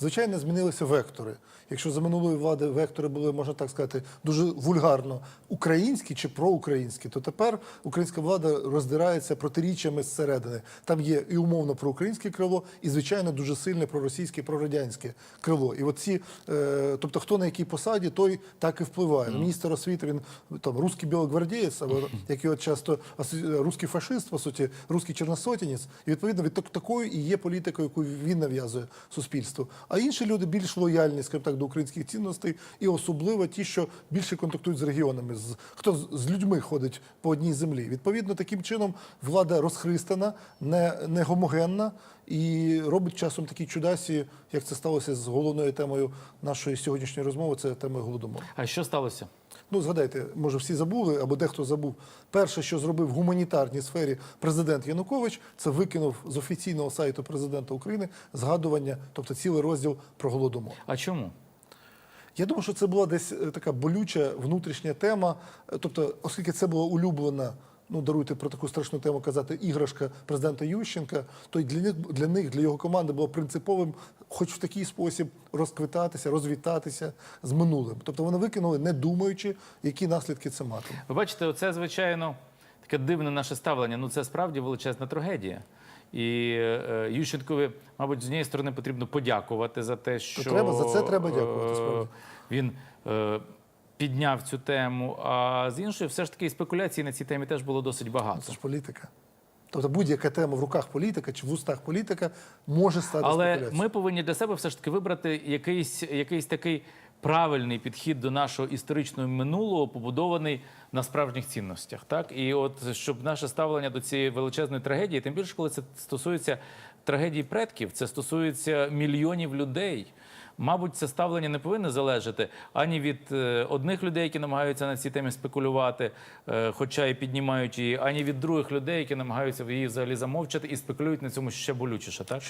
Звичайно, змінилися вектори. Якщо за минулої влади вектори були, можна так сказати, дуже вульгарно українські чи проукраїнські, то тепер українська влада роздирається протиріччями зсередини. Там є і умовно проукраїнське крило, і звичайно дуже сильне проросійське, прорадянське крило. І от ці, е, тобто, хто на якій посаді, той так і впливає. Міністр освіти він там русський білогвардієць, або як його часто асоці- русський фашист, по суті, русський чорносотінець. І відповідно від так- такої і є політика, яку він нав'язує суспільству. А інші люди більш лояльні, скажімо так, до українських цінностей, і особливо ті, що більше контактують з регіонами, з хто з- людьми ходить по одній землі. Відповідно, таким чином влада розхристана, не, не гомогенна і робить часом такі чудасі, як це сталося з головною темою нашої сьогоднішньої розмови. Це тема голодомору. А що сталося? Ну, згадайте, може, всі забули, або дехто забув. Перше, що зробив в гуманітарній сфері президент Янукович, це викинув з офіційного сайту президента України згадування, тобто цілий розділ про голодомор. А чому? Я думаю, що це була десь е, така болюча внутрішня тема. Е, Тобто, оскільки це була улюблена, ну даруйте про таку страшну тему казати, іграшка президента Ющенка, то й для них для них, для його команди було принциповим, хоч в такий спосіб розквитатися, розвітатися з минулим. Тобто вони викинули, не думаючи, які наслідки це матиме. Ви бачите, оце звичайно таке дивне наше ставлення. Ну це справді величезна трагедія. І е, Ющенкові, мабуть, з однієї сторони потрібно подякувати за те, що треба, за це треба дякувати, е, справді. Він е, підняв цю тему. А з іншої, все ж таки, і спекуляцій на цій темі теж було досить багато. Це ж політика. Тобто будь-яка тема в руках політика чи в устах політика може стати Але спекуляцією. ми повинні для себе все ж таки вибрати якийсь, якийсь такий правильний підхід до нашого історичного минулого, побудований на справжніх цінностях. Так і от щоб наше ставлення до цієї величезної трагедії, тим більше, коли це стосується трагедії предків, це стосується мільйонів людей. Мабуть, це ставлення не повинно залежати ані від е, одних людей, які намагаються на цій темі спекулювати, е, хоча і піднімають її, ані від других людей, які намагаються її взагалі замовчати і спекулюють на цьому ще болючіше. Так